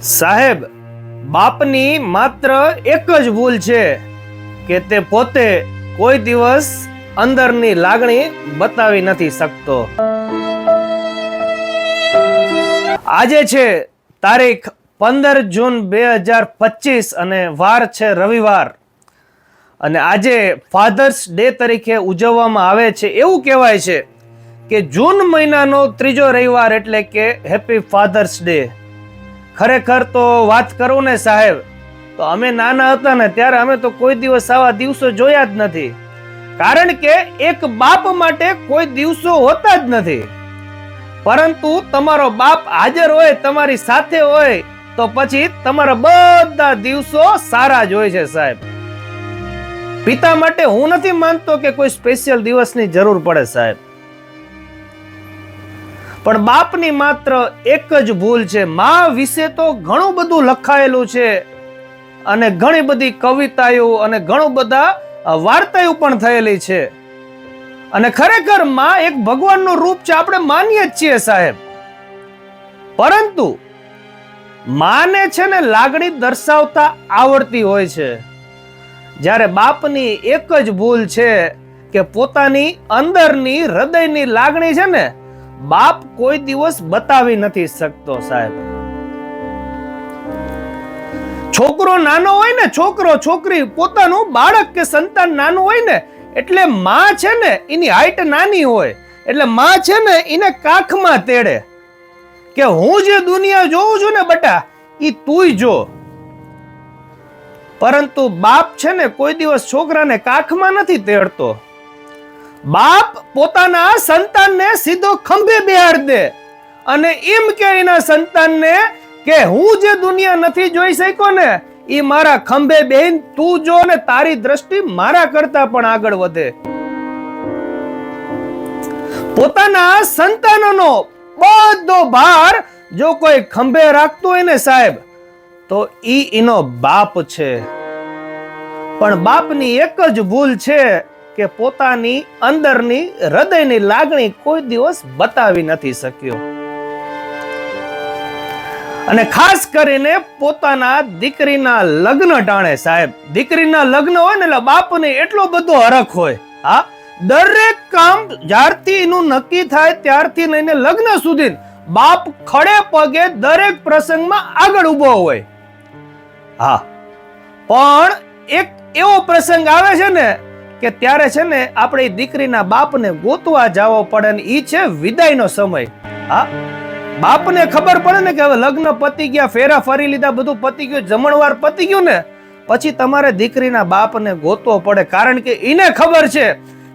સાહેબ, બાપની માત્ર એક જ ભૂલ છે કે તે પોતે કોઈ દિવસ અંદરની લાગણી બતાવી નથી શકતો. આજે છે તારીખ પંદર જૂન બે હજાર પચીસ અને વાર છે રવિવાર. અને આજે ફાધર્સ ડે તરીકે ઉજવવામાં આવે છે. એવું કહેવાય છે કે જૂન મહિનાનો ત્રીજો રવિવાર એટલે કે હેપી ફાધર્સ ડે. ખરેખર તો વાત કરું ને સાહેબ, તો અમે નાના હતા ને ત્યારે અમે તો કોઈ દિવસ આવા દિવસો જોયા જ નથી. કારણ કે એક બાપ માટે કોઈ દિવસો હોતા જ નથી. પરંતુ તમારો બાપ હાજર હોય, તમારી સાથે હોય, તો પછી તમારા બધા દિવસો સારા જ હોય છે સાહેબ. પિતા માટે હું નથી માનતો કે કોઈ સ્પેશિયલ દિવસની જરૂર પડે સાહેબ. પણ બાપની માત્ર એક જ ભૂલ છે. મા વિશે તો ઘણું બધું લખાયેલું છે અને ઘણી બધી કવિતાઓ અને ઘણું બધા વાર્તાઓ પણ થયેલી છે. અને ખરેખરમાં એક ભગવાનનું રૂપ છે, આપણે માનીએ જ છીએ સાહેબ. પરંતુ માને છે ને લાગણી દર્શાવતા આવડતી હોય છે. જ્યારે બાપની એક જ ભૂલ છે કે પોતાની અંદરની હૃદયની લાગણી છે ને બાપ કોઈ દિવસ બતાવી નથી શકતો સાહેબ. છોકરો નાનો હોય ને, છોકરો, છોકરી, પોતાનું બાળક કે સંતાન નાનું હોય ને, એટલે માં છે ને, એની હાઈટ નાની હોય. એટલે માં છે ને, એને કાખમાં તેડે. કે હું જે દુનિયા જોઉં છું ને બટા એ તુંય જો. પરંતુ બાપ છે ને, કોઈ દિવસ છોકરાને કાખમાં નથી તેડતો. બાપ પોતાના સંતાનને સીધો ખંભે બેહાડ દે. અને એમ કે એના સંતાનને કે હું જે દુનિયા નથી જોઈ શક્યો ને, એ મારા ખંભે બેહીન તું જો ને તારી દ્રષ્ટિ મારા કરતા પણ આગળ વધે. પોતાના સંતાનોનો બધો ભાર જો કોઈ ખંભે રાખતો હોય ને સાહેબ, તો ઈ એનો બાપ છે. પણ બાપની એક જ ભૂલ છે કે પોતાની અંદરની હૃદયની લાગણી કોઈ દિવસ બતાવી નથી શક્યો. અને ખાસ કરીને પોતાના દીકરીના લગ્ન ટાણે સાહેબ. દીકરીના લગ્ન હોય ને એટલે બાપને એટલો બધો હરખ હોય. હા, દરેક કામ જ્યારથી એનું નક્કી થાય ત્યારથી લઈને લગ્ન સુધી બાપ ખડે પગે દરેક પ્રસંગમાં આગળ ઊભો હોય. હા, પણ એક એવો પ્રસંગ આવે છે ને કે ત્યારે છે ને આપણે દીકરીના બાપને ગોતવા જવો પડે ને ઈ છે વિદાયનો સમય. હા? બાપને ખબર પડે ને કે હવે લગ્ન પતી ગયા, ફેરા ફરી લીધા, બધું પતી ગયું, જમણવાર પતી ગયું ને, પછી તમારે દીકરીના બાપને ગોતવો પડે. કારણ કે એને ખબર છે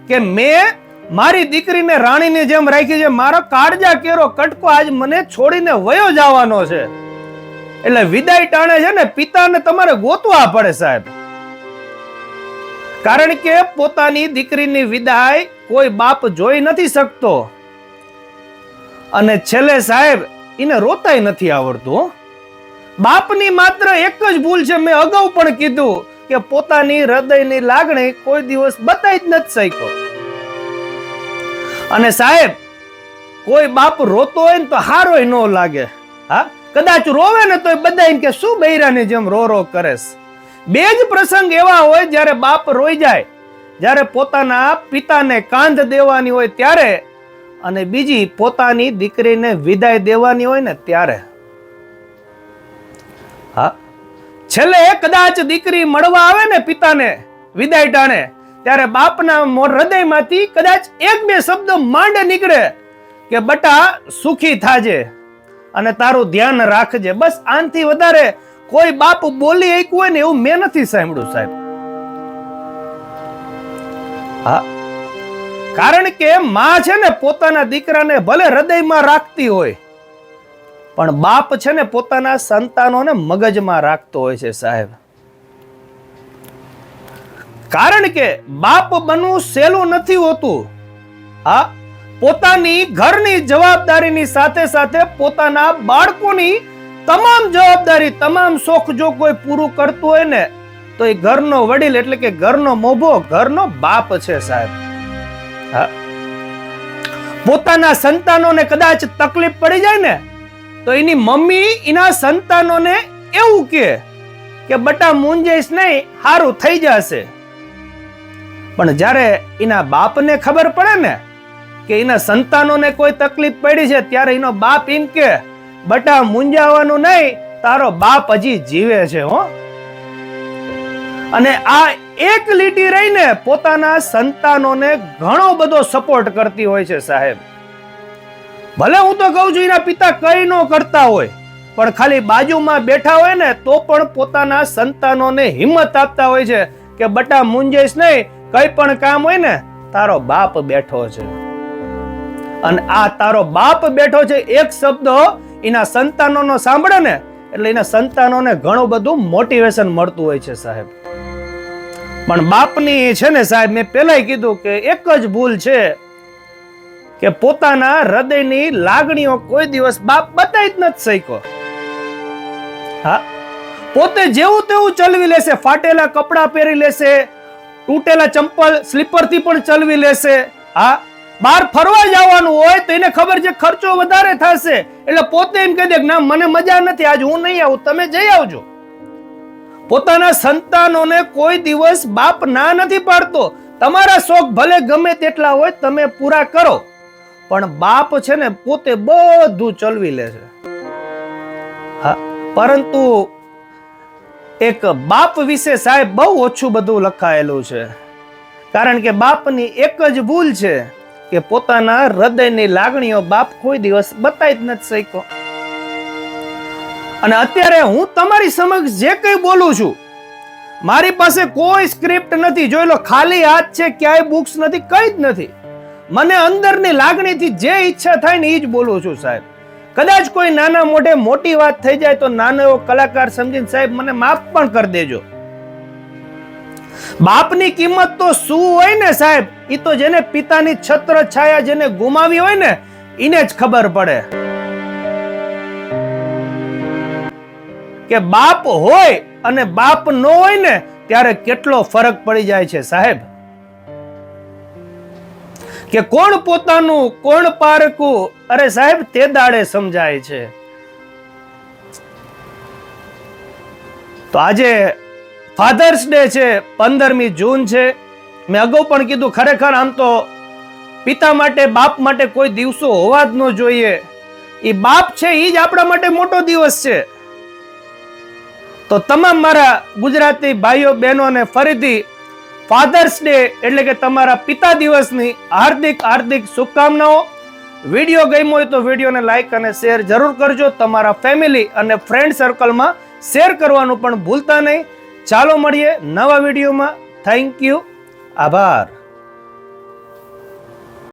કે મેં મારી દીકરીને રાણીની જેમ રાખી છે. મારો કાળજા કેરો કટકો આજ મને છોડીને વયો જવાનો છે. એટલે વિદાય ટાણે છે ને પિતાને તમારે ગોતવા પડે સાહેબ. કારણ કે પોતાની દીકરીની વિદાય કોઈ બાપ જોઈ નથી શકતો. અને છેલ્લે સાહેબ, એને રોતાય નથી આવડતું. બાપની માત્ર એક જ ભૂલ છે, મેં અગાઉ પણ કીધું કે પોતાની હૃદયની લાગણી કોઈ દિવસ બતાવી જ નથી શક્યો. અને સાહેબ, કોઈ બાપ રોતો હોય ને તો હારોય ન લાગે. હા? કદાચ રોવે ને તો બધા કે શું બૈરાની જેમ રો રો કરેસ બે જ પ્રસંગ એવા હોય જ્યારે બાપ રોઈ જાય, જ્યારે પોતાના પિતાને કાંધ દેવાની હોય ત્યારે અને બીજી પોતાની દીકરીને વિદાય દેવાની હોય ને ત્યારે. હા, છેલ્લે કદાચ દીકરી મળવા આવે ને પિતાને વિદાય ટાણે, ત્યારે બાપના મોર હૃદયમાંથી કદાચ એક બે શબ્દ માંડ નીકળે કે, બટા, સુખી થાજે અને તારું ધ્યાન રાખજે. બસ આનથી વધારે કોઈ બાપ બોલી આપ્યું હોય ને એવું મેં નથી સાંભળ્યું સાહેબ. હા. કારણ કે માં છે ને પોતાના દીકરાને ભલે હૃદયમાં રાખતી હોય, પણ બાપ છે ને પોતાના સંતાનોને મગજમાં રાખતો હોય છે સાહેબ. કારણ કે બાપ બનવું સહેલું નથી હોતું. હા, પોતાની ઘરની જવાબદારીની સાથે સાથે પોતાના બાળકોની તમામ જવાબદારી, તમામ શોખ જો કોઈ પૂરું કરતું હોય ને, તો એ ઘરનો વડીલ એટલે કે ઘરનો મોભો, ઘરનો બાપ છે સાહેબ. પોતાના સંતાનોને કદાચ તકલીફ પડી જાય ને, તો એની મમ્મી એના સંતાનોને એવું કે કે બટા મૂંઝાઈશ નહીં સારું થઈ જશે. પણ જ્યારે એના બાપને ખબર પડે ને, કે એના સંતાનોને કોઈ તકલીફ પડી છે, ત્યારે એનો બાપ એમ કે બટા મુંજાવાનું નહીં, તારો બાપ હજી જીવે છે, હો. અને આ એક લીટી રહીને પોતાના સંતાનોને ઘણો બધો સપોર્ટ કરતી હોય છે, સાહેબ. ભલે હું તો કહું છું, એના પિતા કઈ ન કરતા હોય, પણ ખાલી બાજુમાં બેઠા હોય ને, તો પણ પોતાના સંતાનોને હિંમત આપતા હોય છે કે બટા મુંજેશ નહીં, કઈ પણ કામ હોય ને, તારો બાપ બેઠો છે. અને આ તારો બાપ બેઠો છે, એક શબ્દ એના સંતાનોનો સાંભળે ને, એટલે એના સંતાનોને ઘણું બધું મોટિવેશન મળતું હોય છે સાહેબ. પણ બાપની છે ને સાહેબ, મેં પહેલા કીધું કે એક જ ભૂલ છે કે પોતાના હૃદયની લાગણીઓ કોઈ દિવસ બાપ બતાવી જ નથી શક્યો. હા, પોતે જેવું તેવું ચલવી લેશે, ફાટેલા કપડાં પહેરી લેશે, તૂટેલા ચંપલ સ્લીપરથી પણ ચલવી લેશે. હા બહાર ફરવા જવાનું હોય તો એને ખબર છે ખર્ચો વધારે થશે. એટલે પોતે એમ કહી દે ના, મને મજા નથી, આજ હું નહીં આવું, તમે જઈ આવજો. પોતાના સંતાનોને કોઈ દિવસ બાપ ના નથી પાડતો. તમારા શોખ ભલે ગમે તેટલા હોય, તમે પૂરા કરો. પણ બાપ છે ને, પોતે બધું ચલવી લે છે. પરંતુ એક બાપ વિશે સાહેબ બહુ ઓછું બધું લખાયેલું છે. કારણ કે બાપની એક જ ભૂલ છે. કે પોતાના હૃદયની લાગણીઓ બાપ કોઈ દિવસ બતાવી જ નથી શક્યો. અને અત્યારે હું તમારી સમક્ષ જે કંઈ બોલું છું, મારી પાસે કોઈ સ્ક્રિપ્ટ નથી. જોઈ લો, ખાલી હાથ છે, ક્યાંય બુક્સ નથી, કઈ જ નથી. મને અંદરની લાગણીથી જે ઈચ્છા થાય ને એ જ બોલું છું, સાહેબ. કદાચ કોઈ નાના મોઢે મોટી વાત થઈ જાય તો નાનો એવો કલાકાર સમજીને, સાહેબ, મને માફ પણ કરી દેજો. બાપની કિંમત તો શું હોય ને, સાહેબ? એ તો જેને પિતાની છત્ર છાયા જેને ગુમાવી હોય ને એને જ ખબર પડે. કે બાપ હોય અને બાપ ન હોય ને, ત્યારે કેટલો ફરક પડી જાય છે, સાહેબ? કે કોણ પોતાનું, કોણ પારકું? અરે સાહેબ, તે દાડે સમજાય છે. તો આજે ફાધર્સ ડે છે, પંદરમી જૂન છે. મેં અગાઉ પણ કીધું, ખરેખર આમ તો પિતા માટે, બાપ માટે કોઈ દિવસો હોવા જ ન જોઈએ. એ બાપ છે એ જ આપણા માટે મોટો દિવસ છે. તો તમામ મારા ગુજરાતી ભાઈઓ, બહેનોને ફરીથી ફાધર્સ ડે એટલે કે તમારા પિતા દિવસની હાર્દિક હાર્દિક શુભકામનાઓ. વીડિયો ગમ્યો હોય તો વિડીયોને લાઈક અને શેર જરૂર કરજો. તમારા ફેમિલી અને ફ્રેન્ડ સર્કલમાં શેર કરવાનું પણ ભૂલતા નહીં. ચાલો મળીએ નવા વિડીયોમાં. થેન્ક યુ આભાર